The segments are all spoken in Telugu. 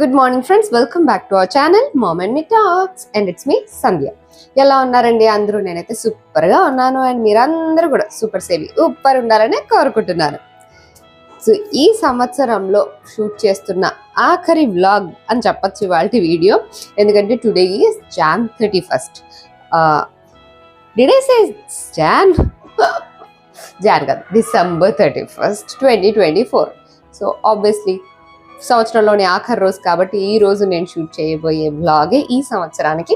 Good morning friends. Welcome back to our channel mom and me talks. And it's me Sandhya. ఎలా ఉన్నారండి అందరూ? నేనైతే సూపర్గా ఉన్నాను. అండ్ మీరందరూ కూడా సూపర్ సేవి సూపర్ ఉండాలని కోరుకుంటున్నాను. సో ఈ సంవత్సరంలో షూట్ చేస్తున్న ఆఖరి వ్లాగ్ అని చెప్పొచ్చు ఇవాళ వీడియో. ఎందుకంటే today is Jan thirty first. డిడేస్ Jan? Jan కాదు December thirty first twenty twenty four. So obviously సంవత్సరంలోని ఆఖరి రోజు కాబట్టి ఈ రోజు నేను షూట్ చేయబోయే బ్లాగే ఈ సంవత్సరానికి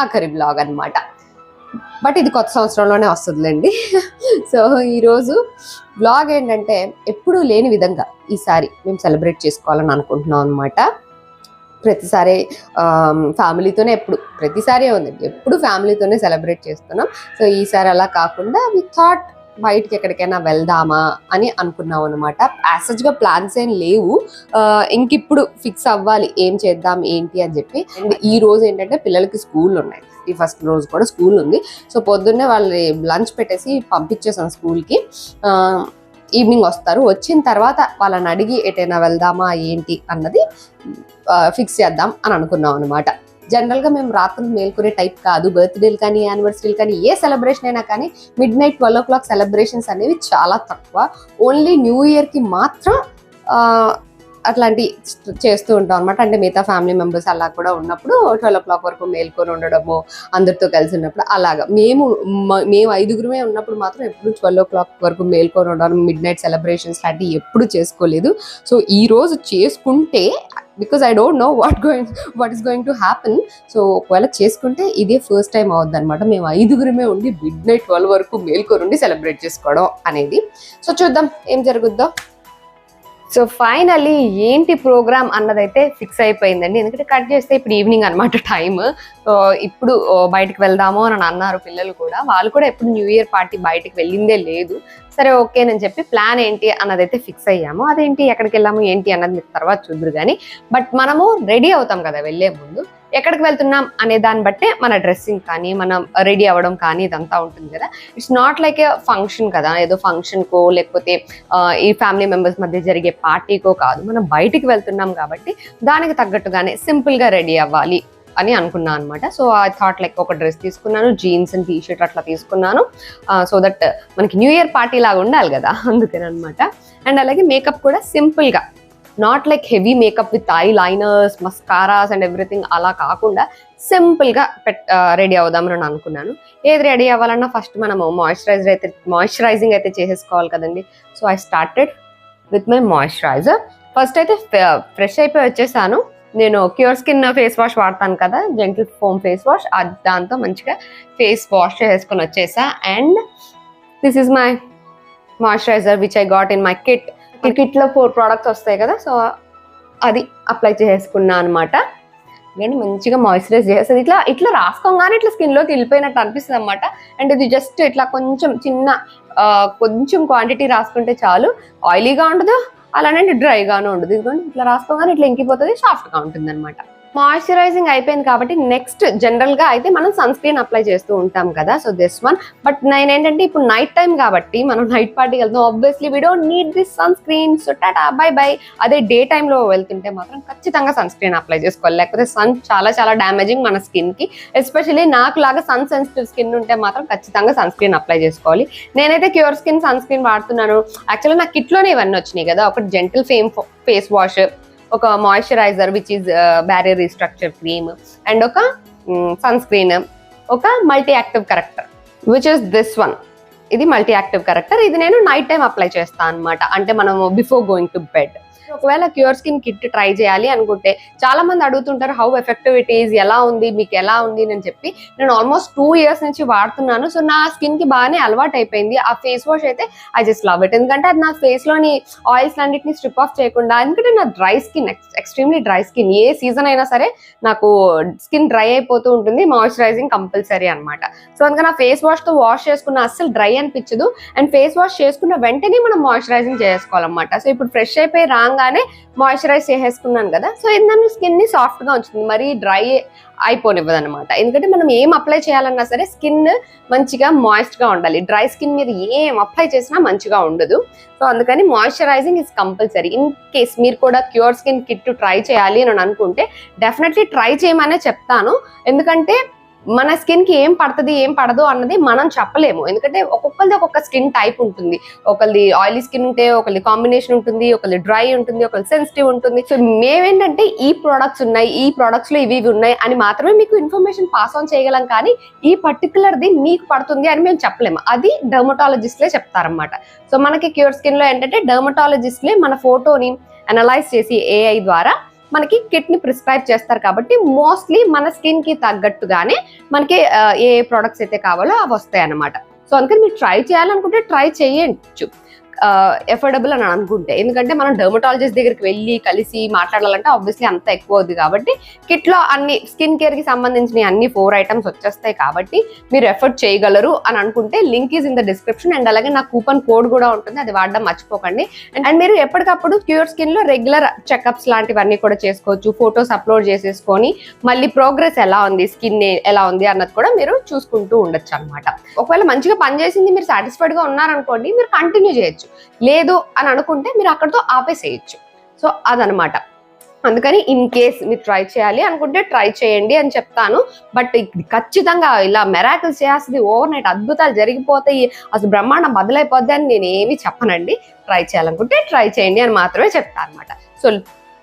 ఆఖరి బ్లాగ్ అన్నమాట. బట్ ఇది కొత్త సంవత్సరంలోనే వస్తుందిలేండి. సో ఈరోజు బ్లాగ్ ఏంటంటే ఎప్పుడూ లేని విధంగా ఈసారి మేము సెలబ్రేట్ చేసుకోవాలని అనుకుంటున్నాం అనమాట ప్రతిసారి ఫ్యామిలీతోనే ఎప్పుడు ప్రతిసారి ఉంది ఎప్పుడు ఫ్యామిలీతోనే సెలబ్రేట్ చేస్తున్నాం. సో ఈసారి అలా కాకుండా వి థాట్ బయటికి ఎక్కడికైనా వెళ్దామా అని అనుకున్నాం అనమాట గా ప్లాన్స్ ఏం లేవు. ఇంక ఇప్పుడు ఫిక్స్ అవ్వాలి. ఏం చేద్దాం ఏంటి అని చెప్పి. అండ్ ఈ రోజు ఏంటంటే పిల్లలకి స్కూల్ ఉన్నాయి. ఈ ఫస్ట్ రోజు కూడా స్కూల్ ఉంది. సో పొద్దున్నే వాళ్ళని లంచ్ పెట్టేసి పంపించేసాం స్కూల్కి ఈవినింగ్ వస్తారు. వచ్చిన తర్వాత వాళ్ళని అడిగి ఎటైనా వెళ్దామా ఏంటి అన్నది ఫిక్స్ చేద్దాం అని అనుకున్నాం అనమాట జనరల్గా మేము రాత్రులు మేల్కొనే టైప్ కాదు. బర్త్డేలు కానీ యానివర్సరీలు కానీ ఏ సెలబ్రేషన్ అయినా కానీ midnight twelve o'clock celebrations అనేవి చాలా తక్కువ. ఓన్లీ న్యూ ఇయర్కి మాత్రం అట్లాంటి చేస్తూ ఉంటాం అనమాట అంటే మిగతా ఫ్యామిలీ మెంబర్స్ అలా కూడా ఉన్నప్పుడు ట్వెల్వ్ ఓ క్లాక్ వరకు మేల్కొని ఉండడము అందరితో కలిసి ఉన్నప్పుడు అలాగా. మేము మేము ఐదుగురమే ఉన్నప్పుడు మాత్రం ఎప్పుడు ట్వెల్వ్ ఓ క్లాక్ వరకు మేల్కొని ఉండడం మిడ్ నైట్ సెలబ్రేషన్స్ లాంటివి ఎప్పుడు చేసుకోలేదు. సో ఈ రోజు చేసుకుంటే because I don't know what going what is going to happen so ఒకవేళ చేసుకుంటే ఇదే ఫస్ట్ టైం అవుద్ది అనమాట మేము ఐదుగురమే ఉండి మిడ్ నైట్ ట్వెల్వ్ వరకు మేల్కొని ఉండి సెలబ్రేట్ చేసుకోవడం అనేది. సో చూద్దాం ఏం జరుగుద్దో. సో ఫైనల్లీ ఏంటి ప్రోగ్రామ్ అన్నదైతే ఫిక్స్ అయిపోయిందండి. ఎందుకంటే కట్ చేస్తే ఇప్పుడు ఈవినింగ్ అనమాట టైం సో ఇప్పుడు బయటకు వెళ్దాము అని అన్నారు పిల్లలు కూడా. వాళ్ళు కూడా ఎప్పుడు న్యూ ఇయర్ పార్టీ బయటకు వెళ్ళిందే లేదు. సరే ఓకేనని చెప్పి ప్లాన్ ఏంటి అన్నదైతే ఫిక్స్ అయ్యాము. అదేంటి ఎక్కడికి వెళ్ళాము ఏంటి అన్నది మీకు తర్వాత చూద్దరు కానీ బట్ మనము రెడీ అవుతాం కదా వెళ్ళే ముందు. ఎక్కడికి వెళ్తున్నాం అనే దాన్ని బట్టే మన డ్రెస్సింగ్ కానీ మనం రెడీ అవ్వడం కానీ ఇదంతా ఉంటుంది కదా. It's not like a function కదా. ఏదో ఫంక్షన్కో లేకపోతే ఈ ఫ్యామిలీ మెంబర్స్ మధ్య జరిగే పార్టీకో కాదు. మనం బయటికి వెళ్తున్నాం కాబట్టి దానికి తగ్గట్టుగానే సింపుల్గా రెడీ అవ్వాలి అని అనుకున్నాను అనమాట సో ఐ థాట్ లైక్ ఒక డ్రెస్ తీసుకున్నాను జీన్స్ అండ్ టీషర్ట్ అట్లా తీసుకున్నాను. సో దట్ మనకి న్యూ ఇయర్ పార్టీ లాగా ఉండాలి కదా అందుకని అనమాట అండ్ అలాగే మేకప్ కూడా సింపుల్గా not like heavy makeup with eyeliners mascaras and everything అలా కాకుండా సింపుల్గా పెట్ రెడీ అవుదామని నేను అనుకున్నాను. ఏది రెడీ అవ్వాలన్నా ఫస్ట్ మనము మాయిశ్చరైజర్ అయితే మాయిశ్చరైజింగ్ అయితే చేసేసుకోవాలి కదండి. So I started with my moisturiser first అయితే ఫ్రెష్ అయిపోయి వచ్చేసాను. నేను క్యూర్ స్కిన్ ఫేస్ వాష్ వాడతాను కదా జెంటిల్ ఫోమ్ ఫేస్ వాష్ అది దాంతో మంచిగా ఫేస్ వాష్ చేసుకొని వచ్చేసా. And this is my moisturiser which I got in my kit కిట్లో four products వస్తాయి కదా సో అది అప్లై చేసుకున్నా అనమాట కానీ మంచిగా మాయిశ్చరైజ్ చేస్తుంది ఇట్లా ఇట్లా రాసుకోగానే ఇట్లా స్కిన్లోకి వెళ్ళిపోయినట్టు అనిపిస్తుంది అనమాట అండ్ ఇది జస్ట్ ఇట్లా కొంచెం చిన్న కొంచెం క్వాంటిటీ రాసుకుంటే చాలు. ఆయిలీగా ఉండదు అలానే డ్రైగానే ఉండదు. ఇదిగోండి ఇట్లా రాసుకోగానే ఇట్లా ఇంకిపోతుంది సాఫ్ట్గా ఉంటుంది అనమాట మాయిశ్చరైజింగ్ అయిపోయింది కాబట్టి నెక్స్ట్ జనరల్గా అయితే మనం సన్ స్క్రీన్ అప్లై చేస్తూ ఉంటాం కదా. సో దిస్ వన్ బట్ నేను ఏంటంటే ఇప్పుడు నైట్ టైం కాబట్టి మనం నైట్ పార్టీకి వెళ్తాం obviously we don't need this sunscreen so tata bye bye అదే డే టైంలో వెళ్తుంటే మాత్రం ఖచ్చితంగా సన్ స్క్రీన్ అప్లై చేసుకోవాలి. లేకపోతే సన్ చాలా చాలా డ్యామేజింగ్ మన స్కిన్కి ఎస్పెషలీ ఎస్పెషల్లీ నాకు లాగా సన్ సెన్సిటివ్ స్కిన్ ఉంటే మాత్రం ఖచ్చితంగా సన్ స్క్రీన్ అప్లై చేసుకోవాలి. నేనైతే క్యూర్ స్కిన్ సన్ స్క్రీన్ వాడుతున్నాను. యాక్చువల్లీ నా కిట్లోనే ఇవన్నీ వచ్చినాయి కదా. ఒకటి జెంటల్ ఫేమ్ ఫేస్ వాష్ ఒక moisturiser which is barrier restructure cream and ఒక mm, సన్ స్క్రీన్ ఒక multi active corrector which is this one ఇది మల్టీ యాక్టివ్ కరెక్టర్ ఇది నేను నైట్ టైం అప్లై చేస్తాను అనమాట అంటే మనము బిఫోర్ గోయింగ్ టు బెడ్ ఒకవేళ క్యూర్ స్కిన్ కిట్ ట్రై చేయాలి అనుకుంటే చాలా మంది అడుగుతుంటారు హౌ ఎఫెక్టివ్ ఇట్ ఈజ్ ఎలా ఉంది? మీకు ఎలా ఉంది? అని చెప్పి. నేను ఆల్మోస్ట్ టూ ఇయర్స్ నుంచి వాడుతున్నాను. సో నా స్కిన్కి బాగానే అలవాటు అయిపోయింది. ఆ ఫేస్ వాష్ అయితే ఐ జస్ట్ లవ్ ఇట్ ఎందుకంటే అది నా ఫేస్లోని ఆయిల్స్ అన్నిటిని స్ట్రిప్ ఆఫ్ చేయకుండా ఎందుకంటే నా dry skin extremely dry skin ఏ సీజన్ అయినా సరే నాకు స్కిన్ డ్రై అయిపోతూ ఉంటుంది. మాయిశ్చరైజింగ్ కంపల్సరీ అన్నమాట. సో అందుకని ఆ ఫేస్ వాష్తో వాష్ చేసుకున్న అస్సలు డ్రై అనిపించదు. అండ్ ఫేస్ వాష్ చేసుకున్న వెంటనే మనం మాయిశ్చరైజింగ్ చేసుకోవాలన్నమాట. సో ఇప్పుడు ఫ్రెష్ అయిపోయి రాంగ్ లేవగానే మాయిశ్చరైజ్ చేసేసుకున్నాను కదా. సో ఇది నన్ను స్కిన్ని సాఫ్ట్గా ఉంచుతుంది. మరీ డ్రై అయిపోనివ్వదు అనమాట ఎందుకంటే మనం ఏం అప్లై చేయాలన్నా సరే స్కిన్ మంచిగా మాయిస్ట్గా ఉండాలి. డ్రై స్కిన్ మీద ఏం అప్లై చేసినా మంచిగా ఉండదు. సో అందుకని moisturising is compulsory in case మీరు కూడా క్యూర్ స్కిన్ కిట్ ట్రై చేయాలి అని అనుకుంటే డెఫినెట్లీ ట్రై చేయమనే చెప్తాను. ఎందుకంటే మన స్కిన్కి ఏం పడుతుంది ఏం పడదు అన్నది మనం చెప్పలేము. ఎందుకంటే ఒక్కొక్కరిది ఒక్కొక్క స్కిన్ టైప్ ఉంటుంది. ఒకరిది ఆయిలీ స్కిన్ ఉంటే ఒకరిది కాంబినేషన్ ఉంటుంది ఒకరిది డ్రై ఉంటుంది ఒకరి సెన్సిటివ్ ఉంటుంది. సో మేమేంటంటే ఈ ప్రోడక్ట్స్ ఉన్నాయి ఈ ప్రోడక్ట్స్లో ఇవి ఇవి ఉన్నాయి అని మాత్రమే మీకు ఇన్ఫర్మేషన్ పాస్ ఆన్ చేయగలం. కానీ ఈ పర్టికులర్ది మీకు పడుతుంది అని మేము చెప్పలేము. అది డర్మటాలజిస్ట్లే చెప్తారనమాట సో మనకి క్యూర్ స్కిన్లో ఏంటంటే డర్మటాలజిస్ట్లే మన ఫోటోని అనలైజ్ చేసి ఏఐ ద్వారా మనకి కిట్ని ప్రిస్క్రైబ్ చేస్తారు కాబట్టి మోస్ట్లీ మన స్కిన్కి తగ్గట్టుగానే మనకి ఏ ప్రొడక్ట్స్ అయితే కావాలో అవి వస్తాయి అన్నమాట సో అందుకని మీరు ట్రై చేయాలనుకుంటే ట్రై చేయొచ్చు ఎఫోర్డబుల్ అని అనుకుంటే. ఎందుకంటే మనం డర్మటాలజిస్ట్ దగ్గరికి వెళ్ళి కలిసి మాట్లాడాలంటే ఆబ్వియస్లీ అంత ఎక్కువ అవుతుంది కాబట్టి కిట్లో అన్ని స్కిన్ కేర్కి సంబంధించిన అన్ని ఫోర్ ఐటమ్స్ వచ్చేస్తాయి కాబట్టి మీరు ఎఫర్ట్ చేయగలరు అని అనుకుంటే link is in the description and అలాగే నా కూపన్ కోడ్ కూడా ఉంటుంది అది వాడడం మర్చిపోకండి. అండ్ మీరు ఎప్పటికప్పుడు క్యూర్ స్కిన్లో రెగ్యులర్ చెకప్స్ లాంటివన్నీ కూడా చేసుకోవచ్చు ఫొటోస్ అప్లోడ్ చేసేసుకొని మళ్ళీ ప్రోగ్రెస్ ఎలా ఉంది స్కిన్ ఎలా ఉంది అన్నది కూడా మీరు చూసుకుంటూ ఉండొచ్చు అనమాట ఒకవేళ మంచిగా పనిచేసింది మీరు సాటిస్ఫైడ్గా ఉన్నారనుకోండి మీరు కంటిన్యూ చేయొచ్చు. లేదు అని అనుకుంటే మీరు అక్కడితో ఆపేసేయచ్చు. సో అదనమాట. అందుకని ఇన్ కేస్ మీరు ట్రై చేయాలి అనుకుంటే ట్రై చేయండి అని చెప్తాను. బట్ ఖచ్చితంగా ఇలా మెరాకిల్స్ చేస్తుంది ఓవర్ నైట్ అద్భుతాలు జరిగిపోతాయి అసలు బ్రహ్మాండం బదులైపోద్ది అని నేను ఏమి చెప్పనండి. ట్రై చేయాలనుకుంటే ట్రై చేయండి అని మాత్రమే చెప్తాను అనమాట సో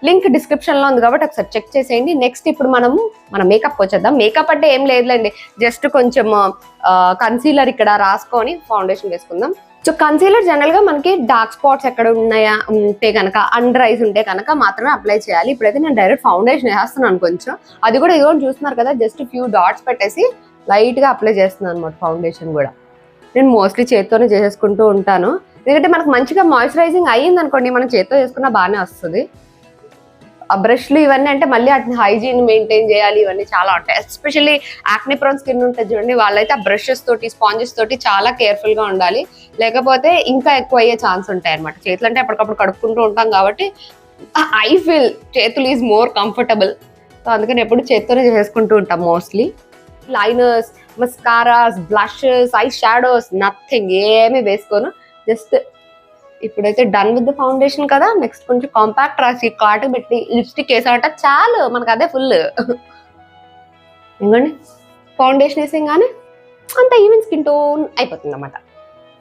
లింక్ డిస్క్రిప్షన్లో ఉంది కాబట్టి ఒకసారి చెక్ చేసేయండి. నెక్స్ట్ ఇప్పుడు మనము మన మేకప్ వచ్చేద్దాం. మేకప్ అంటే ఏం లేదులేండి. జస్ట్ కొంచెం కన్సీలర్ ఇక్కడ రాసుకొని ఫౌండేషన్ వేసుకుందాం. సో కన్సీలర్ జనరల్గా మనకి డార్క్ స్పాట్స్ ఎక్కడ ఉన్నాయా? ఉంటే కనుక అండర్ ఐస్ ఉంటే కనుక మాత్రమే అప్లై చేయాలి. ఇప్పుడైతే నేను డైరెక్ట్ ఫౌండేషన్ వేస్తున్నాను కొంచెం. అది కూడా ఇదిగో చూస్తున్నారు కదా జస్ట్ ఫ్యూ డాట్స్ పెట్టేసి లైట్గా అప్లై చేస్తున్నాను అనమాట ఫౌండేషన్ కూడా. నేను మోస్ట్లీ చేత్తోనే చేసేసుకుంటూ ఉంటాను. ఎందుకంటే మనకు మంచిగా మాయిశ్చరైజింగ్ అయ్యింది అనుకోండి మనం చేత్తో చేసుకున్నా బాగానే వస్తుంది. ఆ బ్రష్లు ఇవన్నీ అంటే మళ్ళీ వాటిని హైజీన్ మెయింటైన్ చేయాలి ఇవన్నీ చాలా ఉంటాయి. ఎస్పెషల్లీ యాక్నిప్రోన్ స్కిన్ ఉంటుంది చూడండి వాళ్ళైతే ఆ బ్రషెస్ తోటి స్పాంజెస్ తోటి చాలా కేర్ఫుల్గా ఉండాలి. లేకపోతే ఇంకా ఎక్కువ అయ్యే ఛాన్స్ ఉంటాయి అనమాట చేతులు అంటే అప్పటికప్పుడు కడుక్కుంటూ ఉంటాం కాబట్టి ఐ ఫీల్ చేతులు ఈజ్ మోర్ కంఫర్టబుల్ సో అందుకని ఎప్పుడు చేత్తోనే చేసుకుంటూ ఉంటాం mostly liners mascaras blushes eyeshadows nothing ఏమీ వేసుకోను. జస్ట్ ఇప్పుడైతే డన్ విత్ ద ఫౌండేషన్ కదా. నెక్స్ట్ కొంచెం కాంపాక్ట్ రాసి కాటు పెట్టి లిప్స్టిక్ వేసామంట చాలు మనకు అదే ఫుల్ ఎందుకండి ఫౌండేషన్ వేసేగానే అంత ఈవెన్ స్కిన్ టోన్ అయిపోతుంది అన్నమాట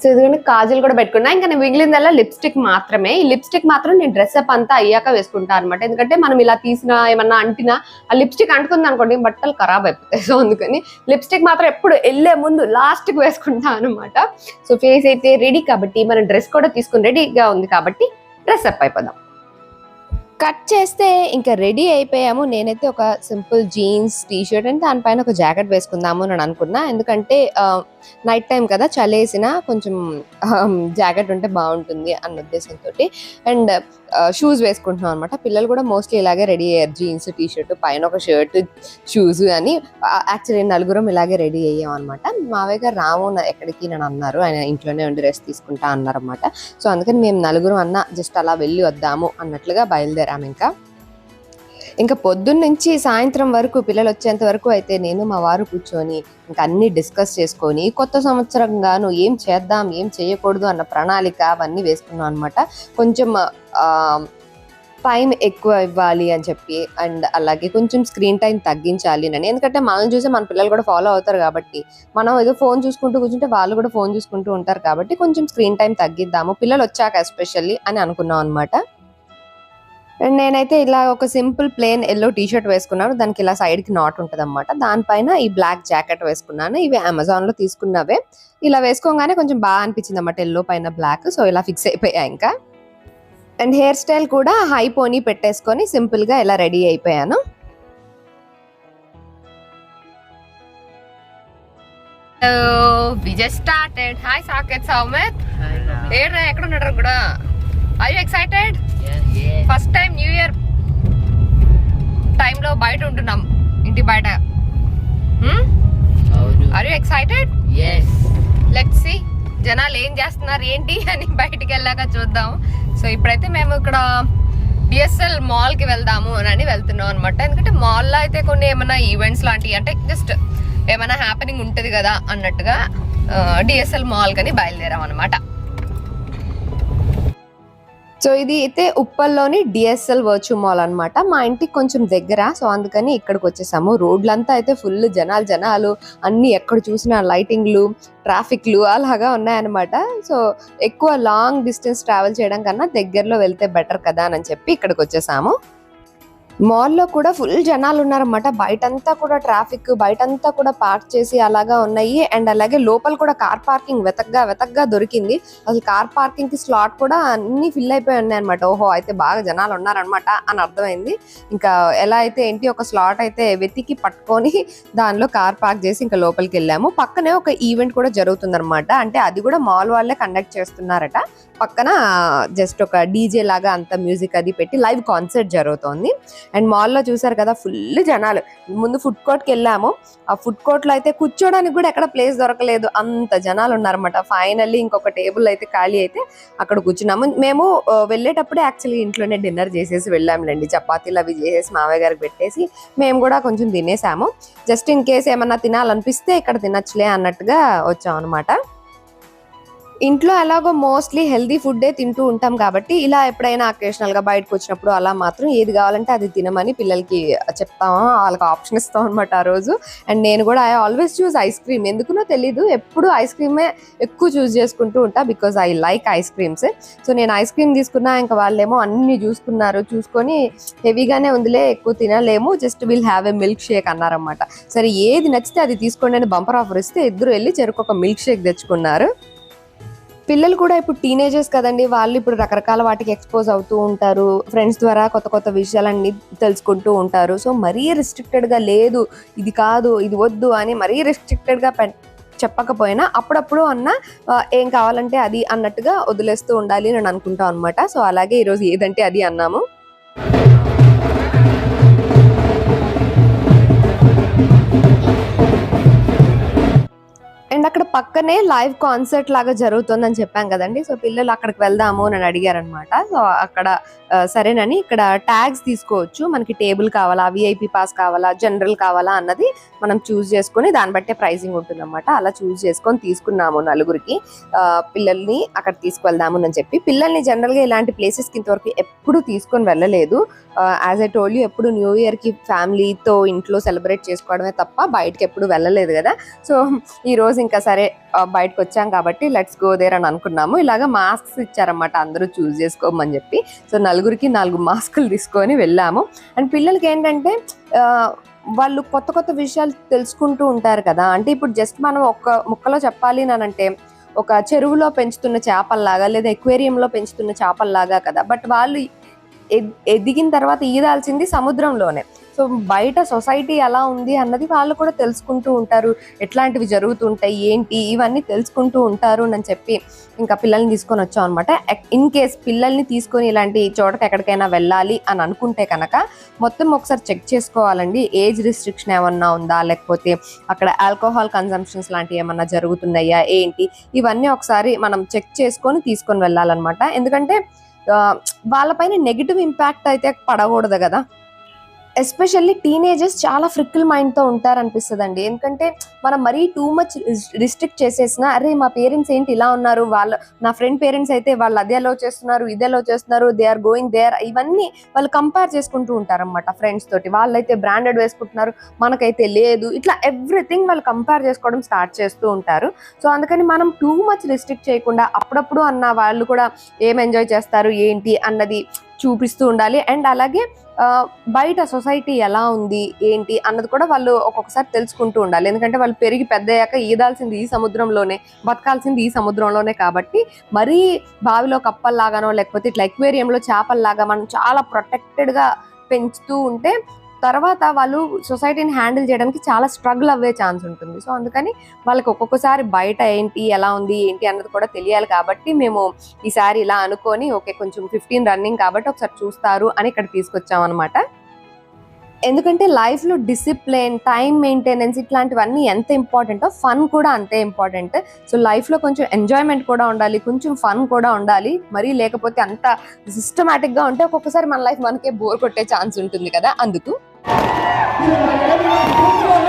సో ఇదిగోండి కాజల్ కూడా పెట్టుకున్నా. ఇంకా నేను మిగిలిందల్లా లిప్స్టిక్ మాత్రమే. ఈ లిప్స్టిక్ మాత్రం నేను డ్రెస్ అప్ అంతా అయ్యాక వేసుకుంటా అనమాట ఎందుకంటే మనం ఇలా తీసినా ఏమన్నా అంటినా ఆ లిప్స్టిక్ అంటుకుంది అనుకోండి బట్టలు ఖరాబ్ అయిపోతాయి. సో అందుకని లిప్స్టిక్ మాత్రం ఎప్పుడు వెళ్ళే ముందు లాస్ట్కి వేసుకుంటాను వేసుకుంటా అనమాట సో ఫేస్ అయితే రెడీ కాబట్టి మనం డ్రెస్ కూడా తీసుకుని రెడీగా ఉంది కాబట్టి డ్రెస్అప్ అయిపోదాం. కట్ చేస్తే ఇంకా రెడీ అయిపోయాము. నేనైతే ఒక సింపుల్ జీన్స్ టీ షర్ట్ అంటే దానిపైన ఒక జాకెట్ వేసుకుందాము అని అనుకున్నా. ఎందుకంటే నైట్ టైం కదా చలేసిన కొంచెం జాకెట్ ఉంటే బాగుంటుంది అన్న ఉద్దేశంతో అండ్ షూస్ వేసుకుంటున్నాం అనమాట పిల్లలు కూడా మోస్ట్లీ ఇలాగే రెడీ అయ్యారు. జీన్స్ టీ షర్ట్ పైన ఒక షర్ట్ షూస్ అని. యాక్చువల్లీ నలుగురం ఇలాగే రెడీ అయ్యాం అనమాట మావయ్య గారు రాము నా- ఎక్కడికి నన్ను అన్నారు. ఆయన ఇంట్లోనే ఉండి రెస్ట్ తీసుకుంటా అన్నారు అనమాట సో అందుకని మేము నలుగురం అన్న జస్ట్ అలా వెళ్ళి వద్దాము అన్నట్లుగా బయలుదేరాము ఇంకా. ఇంకా పొద్దున్న నుంచి సాయంత్రం వరకు పిల్లలు వచ్చేంత వరకు అయితే నేను మా వారు కూర్చొని ఇంకా అన్ని డిస్కస్ చేసుకొని కొత్త సంవత్సరం గాను ఏం చేద్దాం ఏం చేయకూడదు అన్న ప్రణాళిక అవన్నీ వేసుకున్నాం అనమాట కొంచెం టైం ఎక్కువ ఇవ్వాలి అని చెప్పి అండ్ అలాగే కొంచెం స్క్రీన్ టైం తగ్గించాలి అని. ఎందుకంటే మనం చూసి మన పిల్లలు కూడా ఫాలో అవుతారు కాబట్టి మనం ఏదో ఫోన్ చూసుకుంటూ కూర్చుంటే వాళ్ళు కూడా ఫోన్ చూసుకుంటూ ఉంటారు కాబట్టి కొంచెం స్క్రీన్ టైం తగ్గిద్దాము పిల్లలు వచ్చాక ఎస్పెషల్లీ అని అనుకున్నాం అనమాట అండ్ నేనైతే ఇలా ఒక simple plain yellow T shirt వేసుకున్నాను. దానికి ఇలా సైడ్కి నాట్ ఉంటుంది అనమాట దానిపైన ఈ బ్లాక్ జాకెట్ వేసుకున్నాను. ఇవి అమెజాన్లో తీసుకున్నవే. ఇలా వేసుకోగానే కొంచెం బాగా అనిపించింది అనమాట ఎల్లో పైన బ్లాక్. సో ఇలా ఫిక్స్ అయిపోయా ఇంకా. అండ్ హెయిర్ స్టైల్ కూడా హై పోనీ పెట్టేసుకొని సింపుల్గా ఇలా రెడీ అయిపోయాను. Vijay started hi Saket Soumeth. ఏడ్రా ఎక్కడ ఉన్నాడు కూడా? I you excited first time new year టైంలో బయట ఉంటున్నాం. ఇంటి బయట. Are you excited let's see జనాలు ఏం చేస్తున్నారు ఏంటి అని బయటికి వెళ్ళాక చూద్దాం. సో ఇప్పుడైతే మేము ఇక్కడ డిఎస్ఎల్ మాల్కి వెళ్దాము అని వెళ్తున్నాం అనమాట ఎందుకంటే మాల్లో అయితే కొన్ని ఏమైనా ఈవెంట్స్ లాంటివి అంటే జస్ట్ ఏమైనా హ్యాపెనింగ్ ఉంటది కదా అన్నట్టుగా డిఎస్ఎల్ మాల్ కని బయలుదేరాం అనమాట సో ఇది అయితే ఉప్పల్లోని డిఎస్ఎల్ వర్చు మాల్ అన్నమాట. మా ఇంటికి కొంచెం దగ్గర సో అందుకని ఇక్కడికి వచ్చేసాము. రోడ్లంతా అయితే ఫుల్ జనాలు జనాలు అన్ని ఎక్కడ చూసినా లైటింగ్లు ట్రాఫిక్లు అలాగా ఉన్నాయన్నమాట. సో ఎక్కువ లాంగ్ డిస్టెన్స్ ట్రావెల్ చేయడం కన్నా దగ్గరలో వెళ్తే బెటర్ కదా అని చెప్పి ఇక్కడికి వచ్చేసాము. మాల్లో కూడా ఫుల్ జనాలు ఉన్నారన్నమాట. బయటంతా కూడా ట్రాఫిక్ బయటంతా కూడా పార్క్ చేసి అలాగా ఉన్నాయి. అండ్ అలాగే లోపల కూడా కార్ పార్కింగ్ వెతగ్గా వెతగ్గా దొరికింది. అసలు కార్ పార్కింగ్కి స్లాట్ కూడా అన్ని ఫిల్ అయిపోయి ఉన్నాయి అనమాట ఓహో అయితే బాగా జనాలు ఉన్నారనమాట అని అర్థమైంది. ఇంకా ఎలా అయితే ఏంటి ఒక స్లాట్ అయితే వెతికి పట్టుకొని దానిలో కార్ పార్క్ చేసి ఇంకా లోపలికి వెళ్ళాము. పక్కనే ఒక ఈవెంట్ కూడా జరుగుతుంది అంటే అది కూడా మాల్ వాళ్ళే కండక్ట్ చేస్తున్నారట. పక్కన జస్ట్ ఒక డీజే లాగా అంత మ్యూజిక్ అది పెట్టి లైవ్ కాన్సర్ట్ జరుగుతోంది. అండ్ మాల్లో చూసారు కదా ఫుల్ జనాలు. ముందు ఫుడ్ కోర్ట్కి వెళ్ళాము. ఆ ఫుడ్ కోర్ట్లో అయితే కూర్చోడానికి కూడా ఎక్కడ ప్లేస్ దొరకలేదు. అంత జనాలు ఉన్నారన్నమాట. ఫైనల్లీ ఇంకొక టేబుల్ అయితే ఖాళీ అయితే అక్కడ కూర్చున్నాము. మేము వెళ్ళేటప్పుడే యాక్చువల్లీ ఇంట్లోనే డిన్నర్ చేసేసి వెళ్ళాములేండి చపాతీలు అవి చేసేసి మామయ్య గారికి పెట్టేసి మేము కూడా కొంచెం తినేసాము. జస్ట్ ఇన్ కేస్ ఏమన్నా తినాలనిపిస్తే ఇక్కడ తినచ్చులే అన్నట్టుగా వచ్చాం అనమాట ఇంట్లో ఎలాగో మోస్ట్లీ హెల్దీ ఫుడ్డే తింటూ ఉంటాం కాబట్టి ఇలా ఎప్పుడైనా అకేషనల్గా బయటకు వచ్చినప్పుడు అలా మాత్రం ఏది కావాలంటే అది తినమని పిల్లలకి చెప్తాము వాళ్ళకి ఆప్షన్ ఇస్తాం అనమాట ఆ రోజు. అండ్ నేను కూడా I always choose ice cream ఎందుకునో తెలీదు. ఎప్పుడు ఐస్ క్రీమే ఎక్కువ చూస్ చేసుకుంటూ ఉంటా because I like ice creams so నేను ఐస్ క్రీమ్ తీసుకున్నా ఇంకా వాళ్ళేమో అన్ని చూసుకున్నారు. చూసుకొని హెవీగానే ఉందిలే ఎక్కువ తినలేము. Just will have a milkshake అన్నారన్నమాట. సరే ఏది నచ్చితే అది తీసుకోండి అని బంపర్ ఆఫర్ ఇస్తే ఇద్దరు వెళ్ళి చెరుకు ఒక మిల్క్ షేక్ తెచ్చుకున్నారు. పిల్లలు కూడా ఇప్పుడు టీనేజర్స్ కదండి వాళ్ళు ఇప్పుడు రకరకాల వాటికి ఎక్స్పోజ్ అవుతూ ఉంటారు. ఫ్రెండ్స్ ద్వారా కొత్త కొత్త విషయాలన్నీ తెలుసుకుంటూ ఉంటారు. సో మరీ రిస్ట్రిక్టెడ్గా లేదు ఇది కాదు ఇది వద్దు అని మరీ రిస్ట్రిక్టెడ్గా పె చెప్పకపోయినా అప్పుడప్పుడు అన్న ఏం కావాలంటే అది అన్నట్టుగా వదిలేస్తూ ఉండాలి నేను అనుకుంటాం అనమాట సో అలాగే ఈరోజు ఏదంటే అది అన్నాము. అండ్ అక్కడ పక్కనే లైవ్ కాన్సర్ట్ లాగా జరుగుతుందని చెప్పాం కదండి. సో పిల్లలు అక్కడికి వెళ్దాము అని అడిగారనమాట సో అక్కడ సరేనని ఇక్కడ ట్యాగ్స్ తీసుకోవచ్చు. మనకి టేబుల్ కావాలా విఐపి పాస్ కావాలా జనరల్ కావాలా అన్నది మనం చూస్ చేసుకుని దాన్ని బట్టే ప్రైజింగ్ ఉంటుందన్నమాట. అలా చూస్ చేసుకొని తీసుకున్నాము నలుగురికి. ఆ, పిల్లల్ని అక్కడ తీసుకువెళ్దాము అని చెప్పి. పిల్లల్ని జనరల్గా ఇలాంటి ప్లేసెస్కి ఇంతవరకు ఎప్పుడు తీసుకొని వెళ్ళలేదు. యాజ్ ఐ టోల్ యూ ఎప్పుడు న్యూ ఇయర్కి ఫ్యామిలీతో ఇంట్లో సెలబ్రేట్ చేసుకోవడమే తప్ప బయటకి ఎప్పుడు వెళ్ళలేదు కదా. సో ఈ రోజు ఇంకా సరే సరే బయటకు వచ్చాం కాబట్టి లెట్స్ గో దేర్ అని అనుకున్నాము. ఇలాగా మాస్క్స్ ఇచ్చారనమాట అందరూ చూస్ చేసుకోమని చెప్పి. సో నలుగురికి నాలుగు మాస్కులు తీసుకొని వెళ్ళాము. అండ్ పిల్లలకి ఏంటంటే వాళ్ళు కొత్త కొత్త విషయాలు తెలుసుకుంటూ ఉంటారు కదా. అంటే ఇప్పుడు జస్ట్ మనం ఒక్క ముక్కలో చెప్పాలి అని అంటే ఒక చెరువులో పెంచుతున్న చేపల్లాగా లేదా ఎక్వేరియంలో పెంచుతున్న చేపల్లాగా కదా. బట్ వాళ్ళు ఎద్- ఎదిగిన తర్వాత ఈదాల్సింది సముద్రంలోనే. సో బయట సొసైటీ ఎలా ఉంది అన్నది వాళ్ళు కూడా తెలుసుకుంటూ ఉంటారు. ఎట్లాంటివి జరుగుతుంటాయి ఏంటి ఇవన్నీ తెలుసుకుంటూ ఉంటారు అని చెప్పి ఇంకా పిల్లల్ని తీసుకొని వచ్చాం అనమాట ఇన్ కేస్ పిల్లల్ని తీసుకొని ఇలాంటి చోటకి ఎక్కడికైనా వెళ్ళాలి అని అనుకుంటే కనుక మొత్తం ఒకసారి చెక్ చేసుకోవాలండి. ఏజ్ రిస్ట్రిక్షన్ ఏమన్నా ఉందా? లేకపోతే అక్కడ ఆల్కహాల్ కన్సంప్షన్స్ లాంటివి ఏమన్నా జరుగుతున్నాయా? ఏంటి? ఇవన్నీ ఒకసారి మనం చెక్ చేసుకొని తీసుకొని వెళ్ళాలన్నమాట. ఎందుకంటే వాళ్ళపైన నెగిటివ్ ఇంపాక్ట్ అయితే పడకూడదు కదా. ఎస్పెషల్లీ టీనేజర్స్ చాలా ఫ్రిక్కుల్ మైండ్తో ఉంటారనిపిస్తుందండి. ఎందుకంటే మనం మరీ టూ మచ్ రిస్ట్రిక్ట్ చేసేసిన అరే మా పేరెంట్స్ ఏంటి ఇలా ఉన్నారు వాళ్ళ నా ఫ్రెండ్ పేరెంట్స్ అయితే వాళ్ళు అదే అలో చేస్తున్నారు ఇదే అలో చేస్తున్నారు దే ఆర్ గోయింగ్ దేర్ ఇవన్నీ వాళ్ళు కంపేర్ చేసుకుంటూ ఉంటారన్నమాట ఫ్రెండ్స్ తోటి. వాళ్ళైతే బ్రాండెడ్ వేసుకుంటున్నారు మనకైతే లేదు ఇట్లా ఎవ్రీథింగ్ వాళ్ళు కంపేర్ చేసుకోవడం స్టార్ట్ చేస్తూ ఉంటారు. సో అందుకని మనం టూ మచ్ రిస్ట్రిక్ట్ చేయకుండా అప్పుడప్పుడు అన్న వాళ్ళు కూడా ఏం ఎంజాయ్ చేస్తారు ఏంటి అన్నది చూపిస్తూ ఉండాలి. అండ్ అలాగే బయట సొసైటీ ఎలా ఉంది ఏంటి అన్నది కూడా వాళ్ళు ఒక్కొక్కసారి తెలుసుకుంటూ ఉండాలి. ఎందుకంటే వాళ్ళు పెరిగి పెద్దయ్యాక ఈదాల్సింది ఈ సముద్రంలోనే బతకాల్సింది ఈ సముద్రంలోనే కాబట్టి మరీ బావిలో కప్పల్లాగానో లేకపోతే ఇట్లా ఎక్వేరియంలో చేపల్లాగా మనం చాలా ప్రొటెక్టెడ్గా పెంచుతూ ఉంటే తర్వాత వాళ్ళు సొసైటీని హ్యాండిల్ చేయడానికి చాలా స్ట్రగుల్ అవ్వే ఛాన్స్ ఉంటుంది. సో అందుకని వాళ్ళకి ఒక్కొక్కసారి బయట ఏంటి ఎలా ఉంది ఏంటి అన్నది కూడా తెలియాలి కాబట్టి మేము ఈసారి ఇలా అనుకొని ఓకే కొంచెం ఫిఫ్టీన్ రన్నింగ్ కాబట్టి ఒకసారి చూస్తారు అని ఇక్కడ తీసుకొచ్చాం అనమాట ఎందుకంటే లైఫ్లో డిసిప్లిన్ టైం మెయింటెనెన్స్ ఇట్లాంటివన్నీ ఎంత ఇంపార్టెంటో ఫన్ కూడా అంతే ఇంపార్టెంట్. సో లైఫ్లో కొంచెం ఎంజాయ్మెంట్ కూడా ఉండాలి కొంచెం ఫన్ కూడా ఉండాలి. మరీ లేకపోతే అంత సిస్టమేటిక్గా ఉంటే ఒక్కొక్కసారి మన లైఫ్ మనకే బోర్ కొట్టే ఛాన్స్ ఉంటుంది కదా అందుకు. Yeah, everyone, come on!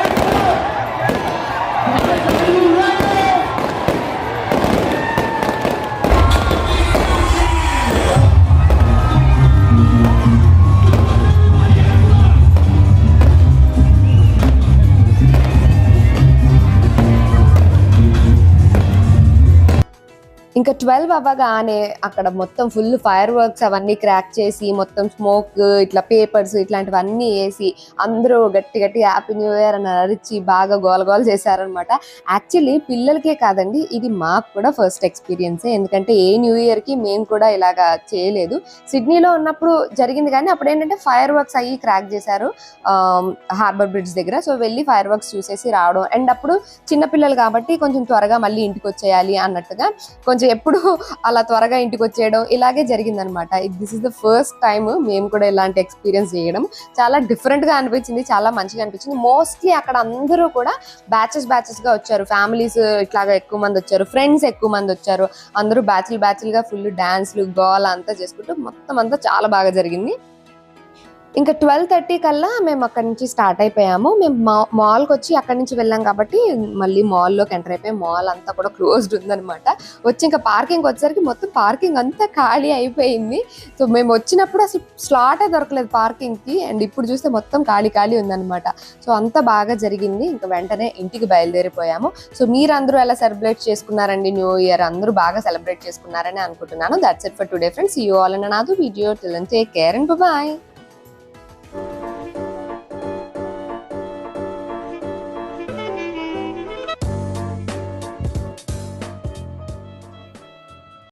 ఇంకా ట్వెల్వ్ అవ్వగానే అక్కడ మొత్తం ఫుల్ ఫైర్ వర్క్స్ అవన్నీ క్రాక్ చేసి మొత్తం స్మోక్ ఇట్లా పేపర్స్ ఇట్లాంటివన్నీ వేసి అందరూ గట్టి గట్టి హ్యాపీ న్యూ ఇయర్ అని అరిచి బాగా గోలగోల చేశారనమాట యాక్చువల్లీ పిల్లలకే కాదండి ఇది మాకు కూడా ఫస్ట్ ఎక్స్పీరియన్సే. ఎందుకంటే ఏ న్యూ ఇయర్కి మేము కూడా ఇలాగా చేయలేదు. సిడ్నీలో ఉన్నప్పుడు జరిగింది కానీ అప్పుడు ఏంటంటే ఫైర్ వర్క్స్ అయ్యి క్రాక్ చేశారు హార్బర్ బ్రిడ్జ్ దగ్గర. సో వెళ్ళి ఫైర్ వర్క్స్ చూసేసి రావడం. అండ్ అప్పుడు చిన్నపిల్లలు కాబట్టి కొంచెం త్వరగా మళ్ళీ ఇంటికి వచ్చేయాలి అన్నట్టుగా కొంచెం ఎప్పుడు అలా త్వరగా ఇంటికి వచ్చేయడం ఇలాగే జరిగిందనమాట. This is the first time మేము కూడా ఇలాంటి ఎక్స్పీరియన్స్ చేయడం. చాలా డిఫరెంట్గా అనిపించింది చాలా మంచిగా అనిపించింది. మోస్ట్లీ అక్కడ అందరూ కూడా బ్యాచెస్ బ్యాచెస్గా వచ్చారు. ఫ్యామిలీస్ ఇట్లాగా ఎక్కువ మంది వచ్చారు. ఫ్రెండ్స్ ఎక్కువ మంది వచ్చారు. అందరూ బ్యాచ్లు బ్యాచ్లు గా ఫుల్ డ్యాన్స్లు గోల్ అంతా చేసుకుంటూ మొత్తం అంతా చాలా బాగా జరిగింది. ఇంకా ట్వెల్వ్ థర్టీ కల్లా మేము అక్కడి నుంచి స్టార్ట్ అయిపోయాము. మేము మా మాల్కి వచ్చి అక్కడి నుంచి వెళ్ళాం కాబట్టి మళ్ళీ మాల్లోకి ఎంటర్ అయిపోయి. మాల్ అంతా కూడా క్లోజ్డ్ ఉందనమాట వచ్చి ఇంకా పార్కింగ్ వచ్చేసరికి మొత్తం పార్కింగ్ అంతా ఖాళీ అయిపోయింది. సో మేము వచ్చినప్పుడు అసలు స్లాటే దొరకలేదు పార్కింగ్కి అండ్ ఇప్పుడు చూస్తే మొత్తం ఖాళీ ఖాళీ ఉందనమాట సో అంతా బాగా జరిగింది. ఇంకా వెంటనే ఇంటికి బయలుదేరిపోయాము. సో మీరందరూ ఎలా సెలబ్రేట్ చేసుకున్నారండి న్యూ ఇయర్ అందరూ బాగా సెలబ్రేట్ చేసుకున్నారని అనుకుంటున్నాను. That's it for today friends you all and నాదు video till take care and bye